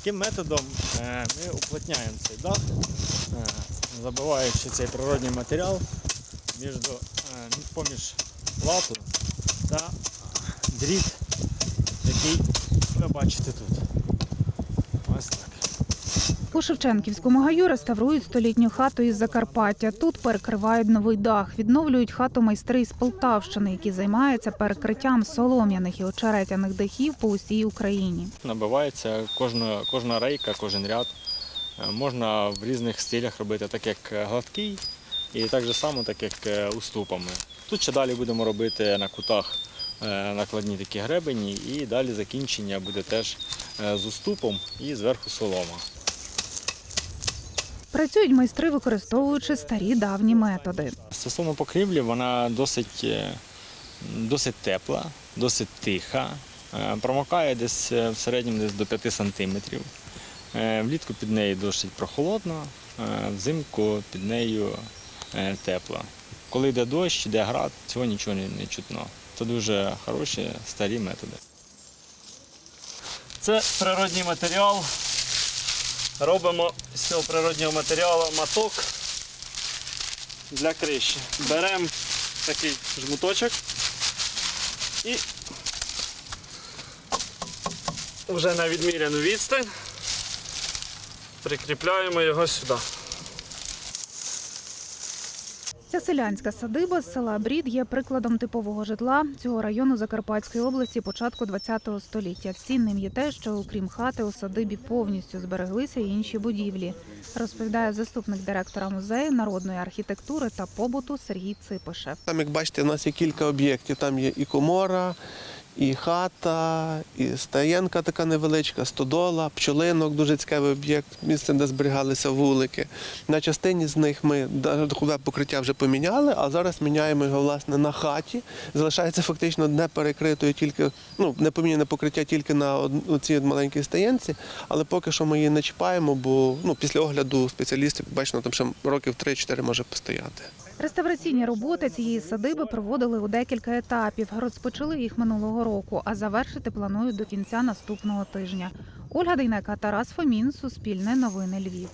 Таким методом е, ми уплотняємо цей дах, е, забиваючи цей природний матеріал між, до- е, плату та дріт, який ви бачите тут. Ось так. У Шевченківському гаю реставрують столітню хату із Закарпаття. Тут перекривають новий дах. Відновлюють хату майстри з Полтавщини, які займаються перекриттям солом'яних і очеретяних дахів по усій Україні. Набивається кожна, кожна рейка, кожен ряд. Е, Можна в різних стилях робити, так як гладкий і так же само, так як е, уступами. Тут ще далі будемо робити на кутах е, накладні такі гребені і далі закінчення буде теж з уступом і зверху солома. Працюють майстри, використовуючи старі давні методи. Стосовно покрівлі, вона досить, е, досить тепла, досить тиха, е, промокає десь е, в середньому десь до 5 сантиметрів. Влітку під нею досить прохолодно, взимку під нею тепло. Коли йде дощ, йде град, цього нічого не, чутно. Це дуже хороші старі методи. Це природний матеріал. Робимо з цього природнього матеріалу маток для криші. Беремо такий жмуточок і вже на відміряну відстань прикріпляємо його сюди. Ця селянська садиба з села Брід є прикладом типового житла цього району Закарпатської області початку ХХ століття. Цінним є те, що окрім хати у садибі повністю збереглися і інші будівлі, розповідає заступник директора музею народної архітектури та побуту Сергій Ципишев. Там, як бачите, у нас є кілька об'єктів. Там є і комора, і хата, і стаєнка така невеличка, стодола, пчолинок, дуже цікавий об'єкт, місце, де зберігалися вулики. На частині з них ми дахове покриття вже поміняли, а зараз міняємо його власне на хаті. Залишається фактично не перекритою тільки, ну, не поміняне покриття тільки на цій маленькій стаєнці, але поки що ми її не чіпаємо, бо ну, після огляду спеціалістів бачимо, там ще років 3-4 може постояти. Реставраційні роботи цієї садиби проводили у декілька етапів. Розпочали їх минулого року, а завершити планують до кінця наступного тижня. Ольга Дейнека, Тарас Фомін, Суспільне новини Львів.